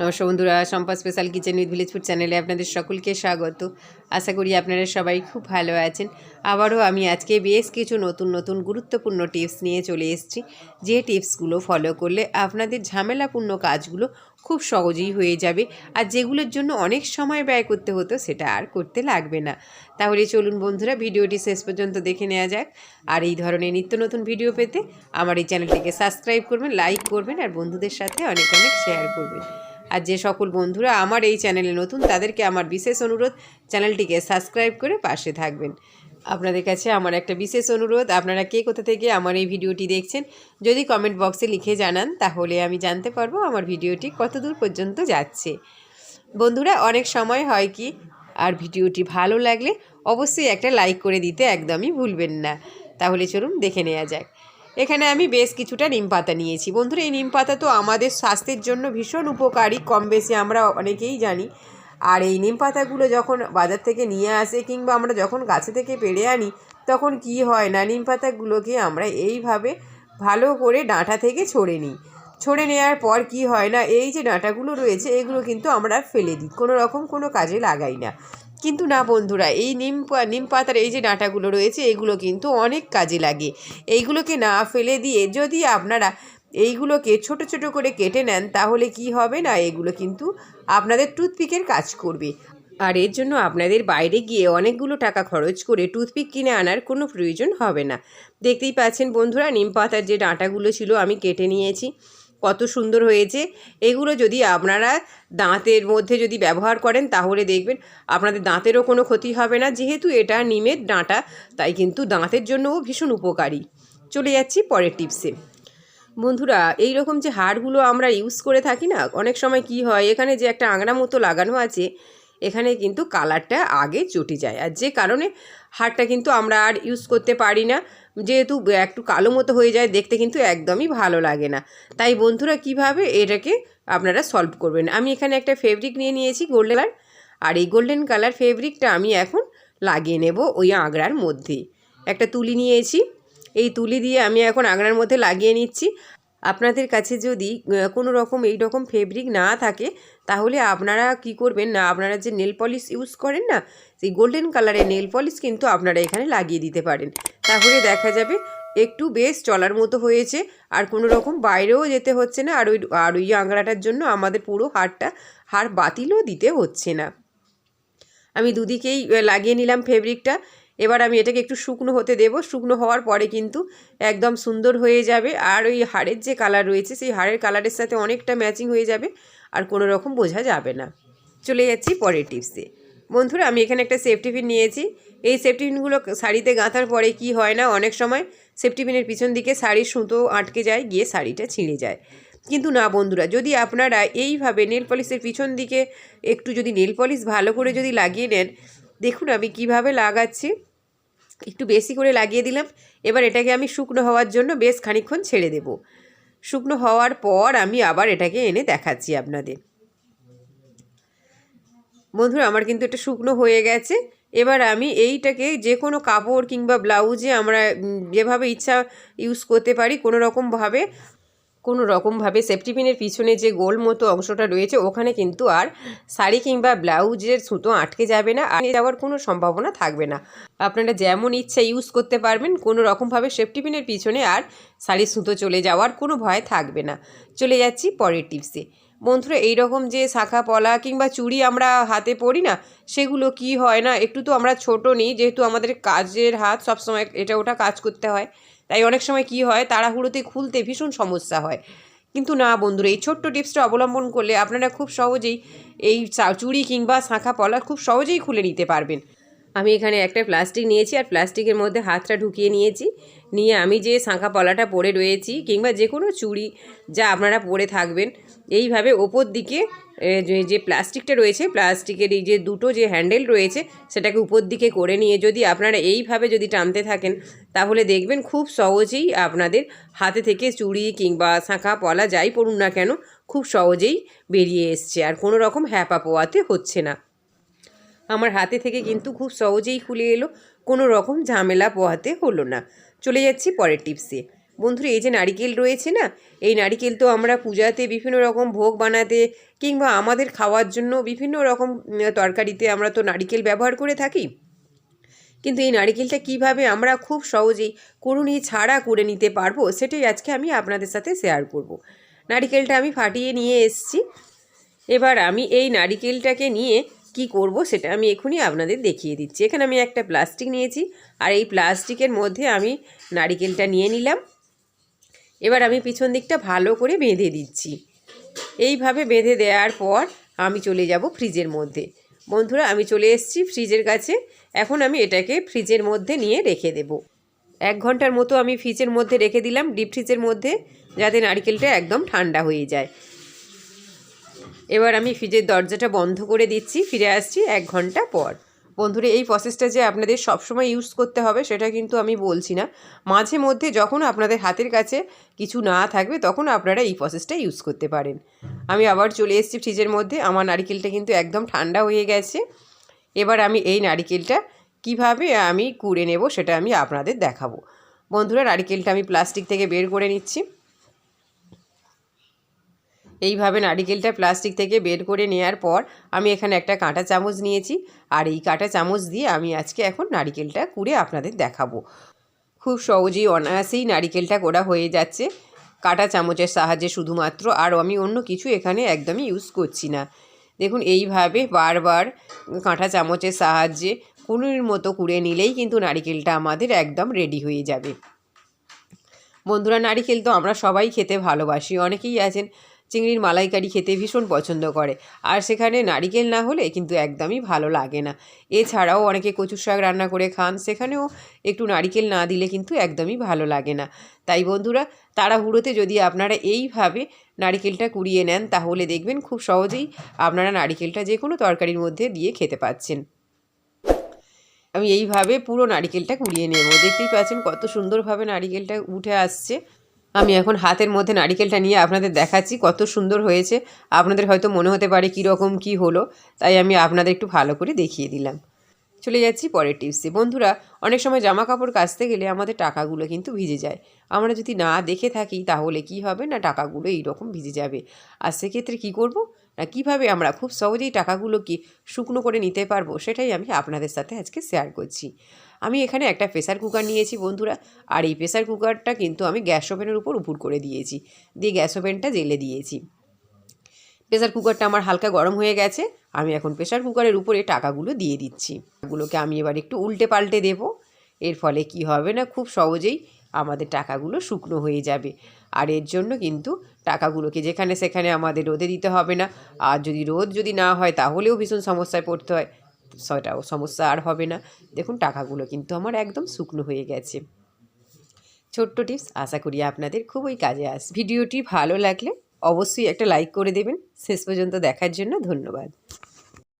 নমস্কার বন্ধুরা Sampa special kitchen with village food চ্যানেলে আপনাদের সকলকে স্বাগত। আশা করি আপনারা সবাই খুব ভালো আছেন। আবারও আমি আজকে বেশ কিছু নতুন নতুন গুরুত্বপূর্ণ টিপস নিয়ে চলে এসেছি। যে টিপসগুলো ফলো করলে আপনাদের ঝামেলাপূর্ণ কাজগুলো খুব সহজেই হয়ে যাবে আর যেগুলোর জন্য অনেক সময় ব্যয় করতে হতো সেটা আর করতে লাগবে না। তাহলে চলুন বন্ধুরা, ভিডিওটি শেষ পর্যন্ত দেখে নেওয়া যাক। আর এই ধরনের নিত্য নতুন ভিডিও পেতে আমার এই চ্যানেলটিকে সাবস্ক্রাইব করবেন, লাইক করবেন আর বন্ধুদের সাথে অনেক অনেক শেয়ার করবেন। আর যে সকল বন্ধুরা আমার এই চ্যানেলে নতুন, তাদেরকে আমার বিশেষ অনুরোধ, চ্যানেলটিকে সাবস্ক্রাইব করে পাশে থাকবেন। আপনাদের কাছে আমার একটা বিশেষ অনুরোধ, আপনারা কে কোথা থেকে আমার এই ভিডিওটি দেখছেন, যদি কমেন্ট বক্সে লিখে জানান, তাহলে আমি জানতে পারব আমার ভিডিওটি কত দূর পর্যন্ত যাচ্ছে। বন্ধুরা, অনেক সময় হয় কি, আর ভিডিওটি ভালো লাগলে অবশ্যই একটা লাইক করে দিতে একদমই ভুলবেন না। তাহলে চলুন দেখে নেওয়া যাক। এখানে আমি বেশ কিছুটা নিম পাতা নিয়েছি। বন্ধুরা, এই নিম পাতা তো আমাদের স্বাস্থ্যের জন্য ভীষণ উপকারী, কম বেশি আমরা অনেকেই জানি। আর এই নিম পাতাগুলো যখন বাজার থেকে নিয়ে আসে কিংবা আমরা যখন গাছে থেকে পেড়ে আনি, তখন কি হয় না, নিম পাতাগুলোকে আমরা এইভাবে ভালো করে ডাঁটা থেকে ছড়ে নিই। ছড়ে নেওয়ার পর কি হয় না, এই যে ডাঁটাগুলো রয়েছে, এগুলো কিন্তু আমরা ফেলে দিই, কোনো রকম কোনো কাজে লাগাই না। কিন্তু না বন্ধুরা, এই নিম নিম পাতার এই যে ডাঁটাগুলো রয়েছে, এগুলো কিন্তু অনেক কাজে লাগে। এইগুলোকে না ফেলে দিয়ে যদি আপনারা এইগুলোকে ছোট ছোট করে কেটে নেন, তাহলে কি হবে না, এগুলো কিন্তু আপনাদের টুথপিকের কাজ করবে। আর এর জন্য আপনাদের বাইরে গিয়ে অনেকগুলো টাকা খরচ করে টুথপিক কিনে আনার কোনো প্রয়োজন হবে না। দেখতেই পাচ্ছেন বন্ধুরা, নিম পাতার যে ডাঁটাগুলো ছিল, আমি কেটে নিয়েছি। কত সুন্দর হয়েছে। এগুলো যদি আপনারা দাঁতের মধ্যে যদি ব্যবহার করেন, তাহলে দেখবেন আপনাদের দাঁতেরও কোনো ক্ষতি হবে না। যেহেতু এটা নিমের ডাঁটা, তাই কিন্তু দাঁতের জন্যও ভীষণ উপকারী। চলে যাচ্ছি পরের টিপসে। বন্ধুরা এই রকম যে হাড়গুলো আমরা ইউজ করে থাকি না, অনেক সময় কি হয়, এখানে যে একটা আংড়া মতো লাগানো আছে এখানে কিন্তু কালারটা আগে চটে যায়। আর যে কারণে হারটা কিন্তু আমরা আর ইউজ করতে পারি না। যেহেতু একটু কালো মতো হয়ে যায়, দেখতে কিন্তু একদমই ভালো লাগে না। তাই বন্ধুরা, কীভাবে এটাকে আপনারা সলভ করবেন? আমি এখানে একটা ফেব্রিক নিয়ে নিয়েছি গোল্ডেন কালার আর এই গোল্ডেন কালার ফেব্রিকটা আমি এখন লাগিয়ে নেব ওই আংড়ার মধ্যে একটা তুলি নিয়েছি। এই তুলি দিয়ে আমি এখন আংড়ার মধ্যে লাগিয়ে নিচ্ছি। আপনাদের কাছে যদি কোনো রকম এই রকম ফেব্রিক না থাকে, তাহলে আপনারা কি করবেন না, আপনারা যে নেল পলিশ ইউজ করেন না, সেই গোল্ডেন কালারের নেল পলিশ কিন্তু আপনারা এখানে লাগিয়ে দিতে পারেন। তাহলে দেখা যাবে একটু বেশ চলার মতো হয়েছে, আর কোনো রকম বাইরেও যেতে হচ্ছে না, আর ওই আর ওই আংড়াটার জন্য আমাদের পুরো হাড়টা হাড় বাতিলও দিতে হচ্ছে না। আমি দুদিকেই লাগিয়ে নিলাম ফেব্রিকটা এবার আমি এটাকে একটু শুকনো হতে দেব। শুকনো হওয়ার পরে কিন্তু একদম সুন্দর হয়ে যাবে। আর ওই হাড়ের যে কালার রয়েছে, সেই হাড়ের কালারের সাথে অনেকটা ম্যাচিং হয়ে যাবে আর কোনো রকম বোঝা যাবে না। চলে যাচ্ছি পরের টিপসে বন্ধুরা, আমি এখানে একটা সেফটি পিন নিয়েছি। এই সেফটি পিনগুলো শাড়িতে গাঁথার পরে কি হয় না, অনেক সময় সেফটি পিনের পিছন দিকে শাড়ির সুতো আটকে যায়, গিয়ে শাড়িটা ছিঁড়ে যায়। কিন্তু না বন্ধুরা, যদি আপনারা এইভাবে নেল পলিশের পিছন দিকে একটু যদি নেল পলিশ ভালো করে যদি লাগিয়ে নেন, দেখুন আমি কীভাবে লাগাচ্ছি। একটু বেশি করে লাগিয়ে দিলাম। এবার এটাকে আমি শুকনো হওয়ার জন্য বেশ খানিক্ষণ ছেড়ে দেব। শুকনো হওয়ার পর আমি আবার এটাকে এনে দেখাচ্ছি আপনাদের। বন্ধুরা, আমার কিন্তু এটা শুকনো হয়ে গেছে। এবার আমি এইটাকে যে কোনো কাপড় কিংবা ব্লাউজে আমরা যেভাবে ইচ্ছা ইউজ করতে পারি কোনো রকমভাবে কোনো রকমভাবে সেফটি পিনের পিছনে যে গোল মতো অংশটা রয়েছে, ওখানে কিন্তু আর শাড়ি কিংবা ব্লাউজের সুতো আটকে যাবে না, আর যাওয়ার কোনো সম্ভাবনা থাকবে না। আপনারা যেমন ইচ্ছা ইউজ করতে পারবেন, কোনো রকমভাবে সেফটি পিনের পিছনে আর শাড়ির সুতো চলে যাওয়ার কোনো ভয় থাকবে না। চলে যাচ্ছি পরের টিপসে বন্ধুরা এই রকম যে শাখা পলা কিংবা চুড়ি আমরা হাতে পরি না, সেগুলো কি হয় না? একটু তো আমরা ছোট নিই, যেহেতু আমাদের কাজের হাত সবসময় এটা ওটা কাজ করতে হয়। তাই অনেক সময় কি হয়, তাড়াহুড়োতে খুলতে ভীষণ সমস্যা হয়। কিন্তু না বন্ধুরা, এই ছোট্ট টিপসটা অবলম্বন করলে আপনারা খুব সহজেই এই চুড়ি কিংবা শাঁখা পলা খুব সহজেই খুলে নিতে পারবেন। আমি এখানে একটা প্লাস্টিক নিয়েছি, আর প্লাস্টিকের মধ্যে হাতটা ঢুকিয়ে নিয়েছি। নিয়ে আমি যে শাঁখা পলাটা পরে রয়েছি কিংবা যে কোনো চুড়ি যা আপনারা পরে থাকবেন, এইভাবে ওপর দিকে যে- প্লাস্টিকটা রয়েছে, প্লাস্টিকের এই যে দুটো যে হ্যান্ডেল রয়েছে, সেটাকে উপর দিকে করে নিয়ে যদি আপনারা এইভাবে যদি টানতে থাকেন, তাহলে দেখবেন খুব সহজেই আপনাদের হাতে থেকে চুড়ি কিংবা শাঁখা পলা যাই পড়ুন না কেন, খুব সহজেই বেরিয়ে এসছে আর কোনো রকম হ্যাপা পোয়াতে হচ্ছে না। আমার হাতে থেকে কিন্তু খুব সহজেই খুলে এলো, কোনো রকম ঝামেলা পোহাতে হলো না। চলে যাচ্ছি পরের টিপসে। বন্ধুরা, এই যে নারিকেল রয়েছে না, এই নারিকেল তো আমরা পূজাতে বিভিন্ন রকম ভোগ বানাতে কিংবা আমাদের খাওয়ার জন্য বিভিন্ন রকম তরকারিতে আমরা তো নারিকেল ব্যবহার করে থাকি। কিন্তু এই নারিকেলটা কীভাবে আমরা খুব সহজেই কুড়ুনি ছাড়া করে নিতে পারব, সেটাই আজকে আমি আপনাদের সাথে শেয়ার করব। নারিকেলটা আমি ফাটিয়ে নিয়ে এসেছি। এবার আমি এই নারিকেলটাকে নিয়ে কি করব সেটা আমি এখনই আপনাদের দেখিয়ে দিচ্ছি। এখানে আমি একটা প্লাস্টিক নিয়েছি আর এই প্লাস্টিকের মধ্যে আমি নারিকেলটা নিয়ে নিলাম। এবার আমি পিছন দিকটা ভালো করে বেঁধে দিচ্ছি। এইভাবে বেঁধে দেওয়ার পর আমি চলে যাব ফ্রিজের মধ্যে। বন্ধুরা, আমি চলে এসেছি ফ্রিজের কাছে। এখন আমি এটাকে ফ্রিজের মধ্যে নিয়ে রেখে দেব। এক ঘণ্টার মতো আমি ফ্রিজের মধ্যে রেখে দিলাম ডিপ ফ্রিজের মধ্যে, যাতে নারিকেলটা একদম ঠান্ডা হয়ে যায়। এবার আমি ফ্রিজের দরজাটা বন্ধ করে দিচ্ছি, ফিরে আসছি এক ঘণ্টা পর। বন্ধুরা, এই প্রসেসটা যে আপনাদের সবসময় ইউজ করতে হবে, সেটা কিন্তু আমি বলছি না। মাঝে মধ্যে যখন আপনাদের হাতের কাছে কিছু না থাকবে, তখন আপনারা এই প্রসেসটা ইউজ করতে পারেন। আমি আবার চলে এসেছি ফ্রিজের মধ্যে, আমার নারিকেলটা কিন্তু একদম ঠান্ডা হয়ে গেছে। এবার আমি এই নারিকেলটা কীভাবে আমি কুড়ে নেব, সেটা আমি আপনাদের দেখাবো। বন্ধুরা, নারিকেলটা আমি প্লাস্টিক থেকে বের করে নিচ্ছি। এইভাবে নারিকেলটা প্লাস্টিক থেকে বের করে নেওয়ার পর আমি এখানে একটা কাঁটা চামচ নিয়েছি। আর এই কাঁটা চামচ দিয়ে আমি আজকে এখন নারিকেলটা কুড়ে আপনাদের দেখাবো। খুব সহজেই অনায়াসেই নারিকেলটা করা হয়ে যাচ্ছে। কাঁটা চামচের সাহায্যে শুধুমাত্র আর আমি অন্য কিছু এখানে একদমই ইউজ করছি না। দেখুন, এইভাবে বারবার কাঁটা চামচের সাহায্যে কুনুর মতো কুড়ে নিলেই কিন্তু নারিকেলটা আমাদের একদম রেডি হয়ে যাবে। বন্ধুরা, নারিকেল তো আমরা সবাই খেতে ভালোবাসি, অনেকেই আছেন চিংড়ির মালাইকারি খেতে ভীষণ পছন্দ করে। আর সেখানে নারিকেল না হলে কিন্তু একদমই ভালো লাগে না। এছাড়াও অনেকে কচু শাক রান্না করে খান, সেখানেও একটু নারিকেল না দিলে কিন্তু একদমই ভালো লাগে না। তাই বন্ধুরা, তাড়াহুড়োতে যদি আপনারা এইভাবে নারিকেলটা কুড়িয়ে নেন, তাহলে দেখবেন খুব সহজেই আপনারা নারিকেলটা যে কোনো তরকারির মধ্যে দিয়ে খেতে পাচ্ছেন। আমি এইভাবে পুরো নারিকেলটা কুড়িয়ে নেব। দেখতেই পাচ্ছেন কত সুন্দরভাবে নারিকেলটা উঠে আসছে। আমি এখন হাতের মধ্যে নারিকেলটা নিয়ে আপনাদের দেখাচ্ছি, কত সুন্দর হয়েছে। আপনাদের হয়তো মনে হতে পারে কীরকম কী হলো, তাই আমি আপনাদের একটু ভালো করে দেখিয়ে দিলাম। চলে যাচ্ছি পরের টিপসে। বন্ধুরা, অনেক সময় জামা কাপড় কাচতে গেলে আমাদের টাকাগুলো কিন্তু ভিজে যায়। আমরা যদি না দেখে থাকি, তাহলে কি হবে? না, টাকাগুলো এইরকম ভিজে যাবে। আর সেক্ষেত্রে কী করব? না, কীভাবে আমরা খুব সহজেই টাকাগুলোকে শুকনো করে নিতে পারব, সেটাই আমি আপনাদের সাথে আজকে শেয়ার করছি। আমি এখানে একটা প্রেসার কুকার নিয়েছি, বন্ধুরা। আর এই প্রেসার কুকারটা কিন্তু আমি গ্যাস ওভেনের উপর উপর করে দিয়েছি। দিয়ে গ্যাস ওভেনটা জেলে দিয়েছি। প্রেসার কুকারটা আমার হালকা গরম হয়ে গেছে। আমি এখন প্রেসার কুকারের উপরে টাকাগুলো দিয়ে দিচ্ছি। টাকাগুলোকে আমি এবার একটু উল্টে পাল্টে দেবো। এর ফলে কি হবে না, খুব সহজেই আমাদের টাকাগুলো শুকনো হয়ে যাবে। আর এর জন্য কিন্তু টাকাগুলোকে যেখানে সেখানে আমাদের রোদে দিতে হবে না। আর যদি রোদ যদি না হয়, তাহলেও ভীষণ সমস্যায় পড়তে হয়। সেটাও সমস্যা আর হবে না। দেখুন, টাকাগুলো কিন্তু আমার একদম শুকনো হয়ে গেছে। ছোট্ট টিপস, আশা করি আপনাদের খুবই কাজে আস, ভিডিওটি ভালো লাগলে অবশ্যই একটা লাইক করে দেবেন। শেষ পর্যন্ত দেখার জন্য ধন্যবাদ।